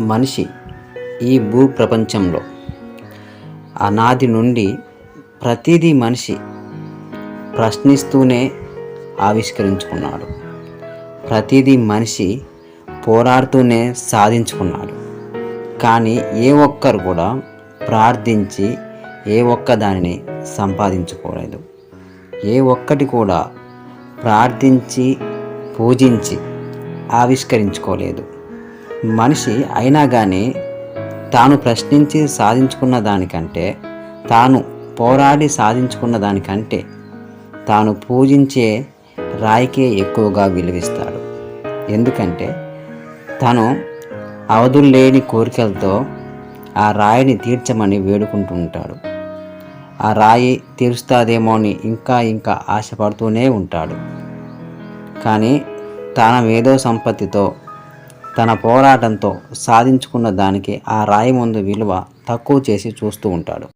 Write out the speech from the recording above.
మనిషి ఈ భూ ప్రపంచంలో అనాది నుండి ప్రతిదీ మనిషి ప్రశ్నిస్తూనే ఆవిష్కరించుకున్నాడు. ప్రతిదీ మనిషి పోరాడుతూనే సాధించుకున్నాడు. కానీ ఏ ఒక్కరు కూడా ప్రార్థించి ఏ ఒక్క దానిని సంపాదించుకోలేదు. ఏ ఒక్కటి కూడా ప్రార్థించి పూజించి ఆవిష్కరించుకోలేదు. మనిషి అయినా కానీ తాను ప్రశ్నించి సాధించుకున్న దానికంటే తాను పోరాడి సాధించుకున్న దానికంటే తాను పూజించే రాయికే ఎక్కువగా విలువిస్తాడు. ఎందుకంటే తను అవధుల్లేని కోరికలతో ఆ రాయిని తీర్చమని వేడుకుంటుంటాడు. ఆ రాయి తీరుస్తాదేమో అని ఇంకా ఇంకా ఆశపడుతూనే ఉంటాడు. కానీ తన మేధో సంపత్తితో తన పోరాటంతో సాధించుకున్న దానికి ఆ రాయి ముందు విలువ తక్కువ చేసి చూస్తూ ఉంటాడు.